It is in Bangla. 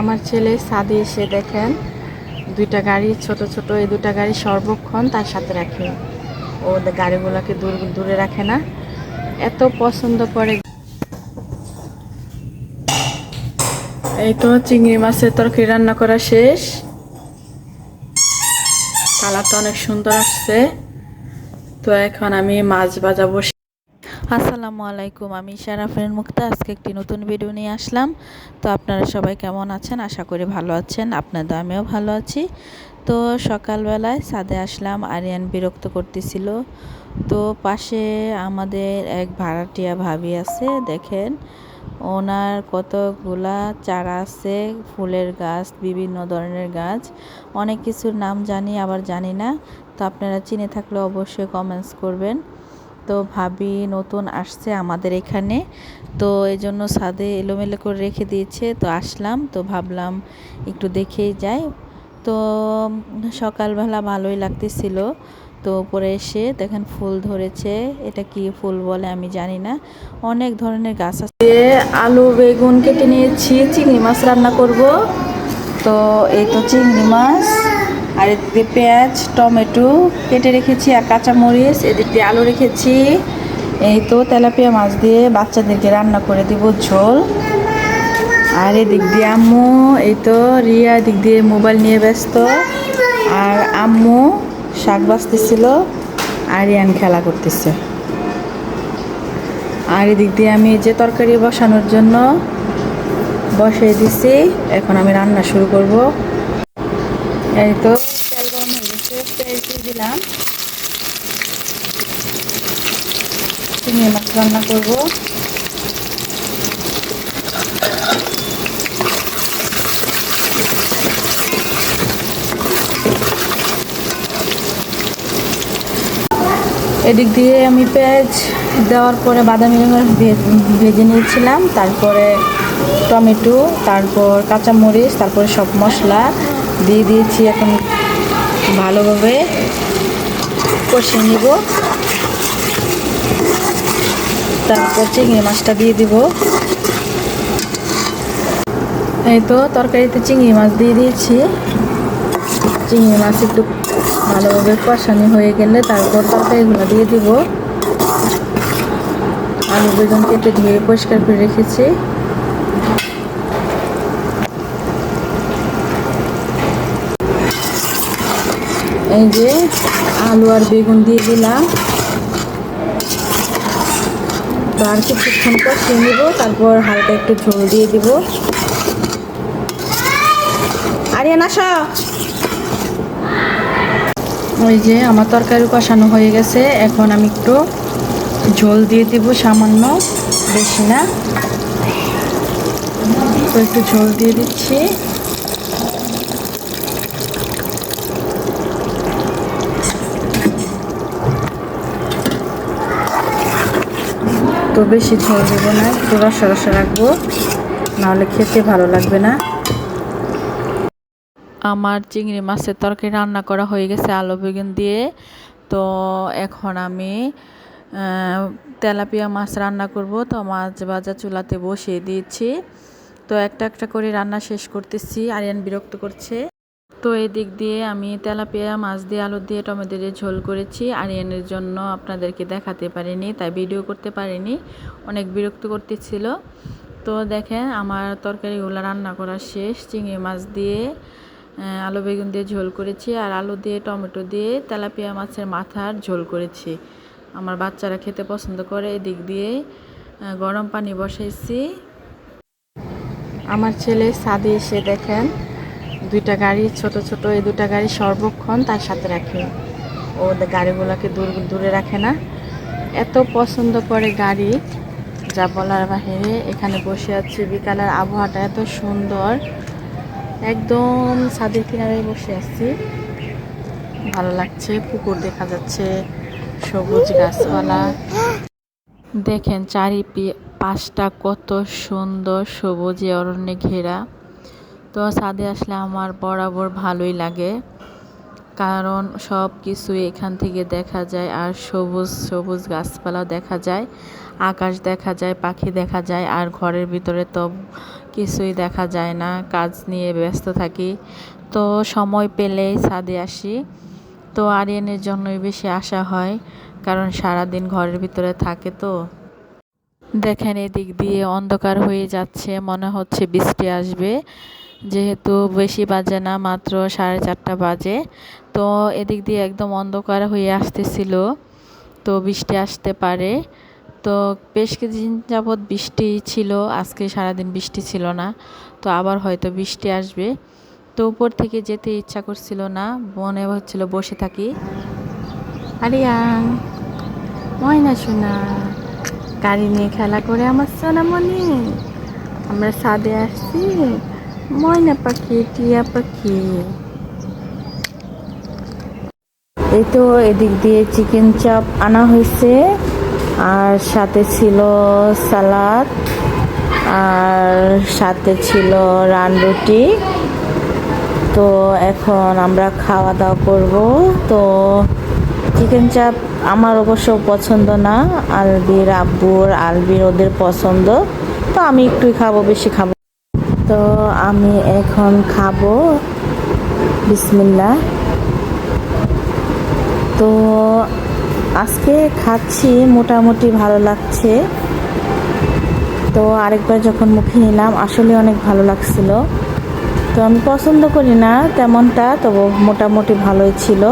আমার ছেলে সাদে এসে দেখেন, দুইটা গাড়ি, ছোট ছোট, এই দুটা গাড়ি সর্বক্ষণ তার সাথে রাখে। ও গাড়িগুলোকে দূর, দূরে রাখে না। এত পছন্দ করে। এই তো চিংড়ি মাছের তরকারি রান্না করা শেষ। কালারটা অনেক সুন্দর আসছে। তো এখন আমি মাছ ভাজা বসে আসসালামু আলাইকুম, আমি শারাফের মুক্তা, আজকে একটি নতুন ভিডিও নিয়ে আসলাম। তো আপনারা সবাই কেমন আছেন? আশা করি ভালো আছেন আপনাদের আমিও ভালো আছি। তো সকালবেলায় সাদে আসলাম, আরিয়ান বিরক্ত করতেছিল। তো পাশে আমাদের এক ভাড়াটিয়া ভাবি আছে, দেখেন। ওনার কতগুলা চারা আছে, ফুলের গাছ, বিভিন্ন ধরনের গাছ। অনেক কিছুর নাম জানি, আবার জানি না। তো আপনারা চিনে থাকলে অবশ্যই কমেন্টস করবেন। তো ভাবি নতুন আসছে আমাদের এখানে। তো এই জন্য ছাদে এলোমেলো করে রেখে দিয়েছে। তো আসলাম, তো ভাবলাম একটু দেখেই যাই। তো সকালবেলা ভালোই লাগতেছিল। তো উপরে এসে দেখেন ফুল ধরেছে। এটা কি ফুল বলে আমি জানি না। অনেক ধরনের গাছ আছে। আলু, বেগুন কেটে নিয়েছি, চিংড়ি মাছ রান্না করব। তো এই তো চিংড়ি মাছ। আর এদিকে পেঁয়াজ, টমেটো কেটে রেখেছি, আর কাঁচামরিচ, এদিক দিয়ে আলু রেখেছি। এই তো তেলাপিয়া মাছ দিয়ে বাচ্চাদেরকে রান্না করে দিব ঝোল। আর এদিক দিয়ে আম্মু, এই তো রিয়া এদিক দিয়ে মোবাইল নিয়ে ব্যস্ত। আর আম্মু শাক বাজতেছিল আর ইয়ান খেলা করতেছে। আর এদিক দিয়ে আমি যে তরকারি বসানোর জন্য বসিয়ে দিছি। এখন আমি রান্না শুরু করব। এই তো। তেল গরম হয়ে গেছে দিয়ে দিলাম চিংড়ি মাছ রান্না করব। এদিক দিয়ে আমি পেঁয়াজ দেওয়ার পরে বাদামি রঙের ভেজে নিয়েছিলাম। তারপরে টমেটো, তারপর কাঁচামরিচ, তারপরে সব মশলা দিয়ে দিয়েছি এখন ভালোভাবে কষিয়ে নিব। তারপর চিংড়ি মাছটা দিয়ে দিব। এই তো তরকারিতে চিংড়ি মাছ দিয়ে দিয়েছি। চিংড়ি মাছ একটু ভালোভাবে কষানি হয়ে গেলে তারপর তরকারিগুলো দিয়ে দিব। আলু বেগুন কেটে ধুয়ে পরিষ্কার করে রেখেছি। এই যে আলু আর বেগুন দিয়ে দিলাম। তো আর কিছুক্ষণ কষিয়ে নিব, তারপর হালকা একটু ঝোল দিয়ে দিব। আরিয়ান, আসো। ওই যে আমার তরকারি কষানো হয়ে গেছে, এখন আমি একটু ঝোল দিয়ে দিব সামান্য, বেশি না। তো একটু ঝোল দিয়ে দিচ্ছি। তো বেশি ঝোল দেবো না, একটু রসা রসা রাখব, নাহলে খেতে ভালো লাগবে না। আমার চিংড়ি মাছের তরকারি রান্না করা হয়ে গেছে আলু বেগুন দিয়ে। তো এখন আমি তেলাপিয়া মাছ রান্না করব। তো মাছ ভাজা চুলাতে বসিয়ে দিয়েছি। তো একটা একটা করে রান্না শেষ করতেছি। আরিয়ান বিরক্ত করছে। তো এই দিক দিয়ে আমি তেলাপিয়া, মাছ দিয়ে, আলু দিয়ে, টমেটো দিয়ে ঝোল করেছি। আরিয়ানের জন্য আপনাদেরকে দেখাতে পারিনি, তাই ভিডিও করতে পারিনি। অনেক বিরক্ত করতেছিল। তো দেখেন, আমার তরকারিগুলো রান্না করা শেষ। চিংড়ি মাছ দিয়ে আলু বেগুন দিয়ে ঝোল করেছি আর আলু দিয়ে, টমেটো দিয়ে, তেলাপিয়া মাছের মাথার ঝোল করেছি। আমার বাচ্চারা খেতে পছন্দ করে, এদিক দিয়ে গরম পানি বসাইছি। আমার ছেলে সাদে এসে দেখেন দুইটা গাড়ি, ছোট ছোট এই দুটা গাড়ি সর্বক্ষণ তার সাথে রাখে। ও গাড়িগুলোকে দূর, দূরে রাখে না। এত পছন্দ করে গাড়ি, যা বলার বাহিরে, এখানে বসে আছি। বিকালের আবহাওয়াটা এত সুন্দর। একদম ছাদের কিনারে বসে আছি। ভালো লাগছে, পুকুর দেখা যাচ্ছে, সবুজ গাছপালা। দেখেন চারি পাশটা কত সুন্দর, সবুজে অরণ্যে ঘেরা। তো ছাদে আসলে আমার বরাবর ভালোই লাগে। কারণ সব কিছু এখান থেকে দেখা যায় আর সবুজ সবুজ গাছপালা দেখা যায়, আকাশ দেখা যায়, পাখি দেখা যায় আর ঘরের ভিতরে তো কিছুই দেখা যায় না, কাজ নিয়ে ব্যস্ত থাকি। তো সময় পেলেই ছাদে আসি। তো আরিয়ানের জন্যই বেশি আসা হয়, কারণ সারাদিন ঘরের ভিতরে থাকে তো। দেখেন এদিক দিয়ে অন্ধকার হয়ে যাচ্ছে, মনে হচ্ছে বৃষ্টি আসবে। যেহেতু বেশি বাজে না, মাত্র সাড়ে চারটা বাজে। তো এদিক দিয়ে একদম অন্ধকার হয়ে আসতেছিল, তো বৃষ্টি আসতে পারে। তো বেশ কিছুদিন যাবৎ বৃষ্টি ছিল, আজকে সারাদিন বৃষ্টি ছিল না, তো আবার হয়তো বৃষ্টি আসবে। তো উপর থেকে যেতে ইচ্ছা করছিল না, মনে হচ্ছিল বসে থাকি। আরিয়ান ময়না শোনা, গাড়ি নিয়ে খেলা করে আমার সোনামণি, আমরা ছাদে আসছি। ময়না পাখি টিয়া পাখি এই তো এদিক দিয়ে চিকেন চাপ আনা হয়েছে, আর সাথে ছিল সালাদ, আর সাথে ছিল রান রুটি। তো এখন আমরা খাওয়া দাওয়া করব। তো চিকেন চাপ আমার অবশ্য পছন্দ না, আলবির আব্বুর, আলবির ওদের পছন্দ। তো আমি একটুই খাব, বেশি খাব তো আমি এখন খাব। বিসমিল্লা তো আজকে খাচ্ছি, মোটামুটি ভালো লাগছে। তো আরেকবার যখন মুখে নিলাম, আসলে অনেক ভালো লাগছিল। তো আমি পছন্দ করি না, তেমনটা, তবু মোটামুটি ভালোই ছিল।